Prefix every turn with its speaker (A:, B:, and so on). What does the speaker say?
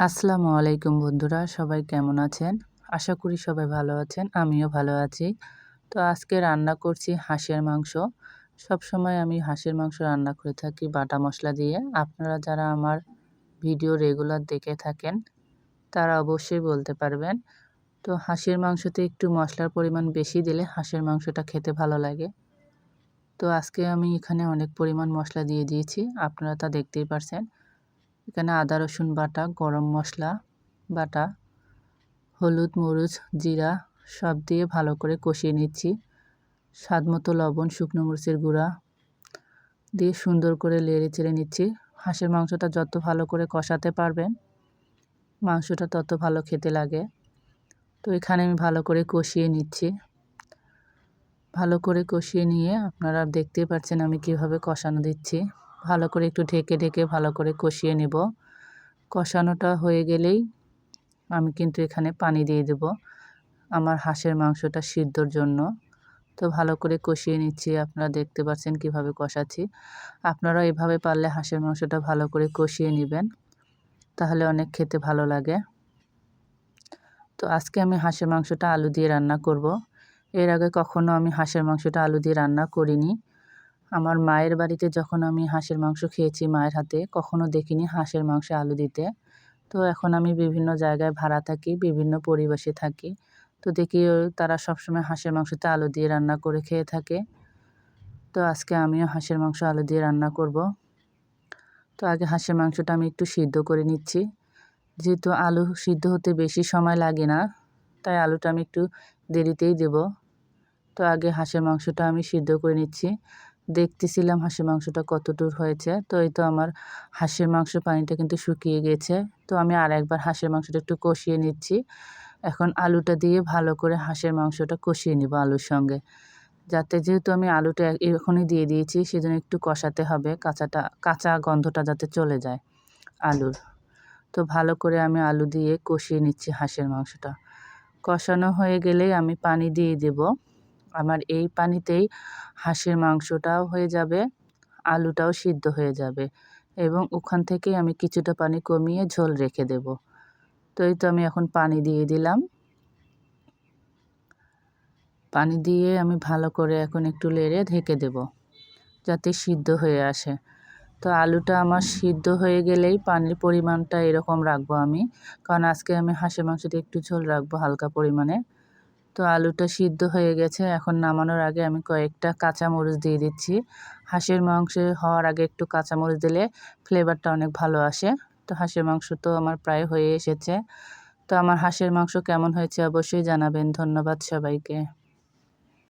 A: আসসালামু আলাইকুম বন্ধুরা, সবাই কেমন আছেন? আশা করি সবাই ভালো আছেন, আমিও ভালো আছি। তো আজকে রান্না করছি হাঁসের মাংস। সব সময় আমি হাঁসের মাংস রান্না করে থাকি বাটা মশলা দিয়ে। আপনারা যারা আমার ভিডিও রেগুলার দেখে থাকেন, তারা অবশ্যই বলতে পারবেন। তো হাঁসের মাংসতে একটু মশলার পরিমাণ বেশি দিলে হাঁসের মাংসটা খেতে ভালো লাগে। তো আজকে আমি এখানে অনেক পরিমাণ মশলা দিয়ে দিয়েছি, আপনারা তা দেখতেই পারছেন। এখানে আদা, রসুন বাটা, গরম মশলা বাটা, হলুদ, মরিচ, জিরা সব দিয়ে ভালো করে কষিয়ে নিচ্ছি। স্বাদ মতো লবণ, শুকনো মরিচের গুঁড়া দিয়ে সুন্দর করে লেড়ে চেড়ে নিচ্ছি। হাঁসের মাংসটা যত ভালো করে কষাতে পারবেন, মাংসটা তত ভালো খেতে লাগে। তো এখানে আমি ভালো করে কষিয়ে নিচ্ছি। ভালো করে কষিয়ে নিয়ে আপনারা দেখতেই পাচ্ছেন আমি কীভাবে কষানো দিচ্ছি। ভালো করে একটু ঢেকে ঢেকে ভালো করে কষিয়ে নেব। কষানোটা হয়ে গেলেই আমি কিন্তু এখানে পানি দিয়ে দেব আমার হাঁসের মাংসটা সিদ্ধর জন্য। তো ভালো করে কষিয়ে নিচ্ছি, আপনারা দেখতে পাচ্ছেন কীভাবে কষাচ্ছি। আপনারা এভাবে পারলে হাঁসের মাংসটা ভালো করে কষিয়ে নেবেন, তাহলে অনেক খেতে ভালো লাগে। তো আজকে আমি হাঁসের মাংসটা আলু দিয়ে রান্না করব। এর আগে কখনো আমি হাঁসের মাংসটা আলু দিয়ে রান্না করিনি। আমার মায়ের বাড়িতে যখন আমি হাঁসের মাংস খেয়েছি মায়ের হাতে, কখনো দেখিনি হাঁসের মাংসে আলু দিতে। তো এখন আমি বিভিন্ন জায়গায় ভাড়া থাকি, বিভিন্ন পরিবেশে থাকি। তো দেখি তারা সবসময় হাঁসের মাংসতে আলু দিয়ে রান্না করে খেয়ে থাকে। তো আজকে আমিও হাঁসের মাংস আলু দিয়ে রান্না করব। তো আগে হাঁসের মাংসটা আমি একটু সিদ্ধ করে নিচ্ছি। যেহেতু আলু সিদ্ধ হতে বেশি সময় লাগে না, তাই আলুটা আমি একটু দেরিতেই দেব। তো আগে হাঁসের মাংসটা আমি সিদ্ধ করে নিচ্ছি। দেখতেছিলাম হাঁসের মাংসটা কতদূর হয়েছে। তো এই তো আমার হাঁসের মাংস পানিটা কিন্তু শুকিয়ে গেছে। তো আমি আর একবার হাঁসের মাংসটা একটু কষিয়ে নিচ্ছি। এখন আলুটা দিয়ে ভালো করে হাঁসের মাংসটা কষিয়ে নিব আলুর সঙ্গে। যাতে যেহেতু আমি আলুটা এখনই দিয়ে দিয়েছি, সেজন্য একটু কষাতে হবে, কাঁচাটা, কাঁচা গন্ধটা যাতে চলে যায় আলুর। তো ভালো করে আমি আলু দিয়ে কষিয়ে নিচ্ছি হাঁসের মাংসটা। কষানো হয়ে গেলেই আমি পানি দিয়ে দেবো। আমার এই পানিতেই হাঁসের মাংসটাও হয়ে যাবে, আলুটাও সিদ্ধ হয়ে যাবে এবং ওখান থেকে আমি কিছুটা পানি কমিয়ে ঝোল রেখে দেব। তো এই তো আমি এখন পানি দিয়ে দিলাম। পানি দিয়ে আমি ভালো করে এখন একটু লেড়ে ঢেকে দেব যাতে সিদ্ধ হয়ে আসে। তো আলুটা আমার সিদ্ধ হয়ে গেলেই পানির পরিমাণটা এরকম রাখব আমি, কারণ আজকে আমি হাঁসের মাংসতে একটু ঝোল রাখব হালকা পরিমাণে। তো আলুটা সিদ্ধ হয়ে গেছে। এখন নামানোর আগে আমি কয়েকটা কাঁচামরিচ দিয়ে দিচ্ছি। হাঁসের মাংস হওয়ার আগে একটু কাঁচামরিচ দিলে ফ্লেভারটা অনেক ভালো আসে। তো হাঁসের মাংস তো আমার প্রায় হয়ে এসেছে। তো আমার হাঁসের মাংস কেমন হয়েছে অবশ্যই জানাবেন। ধন্যবাদ সবাইকে।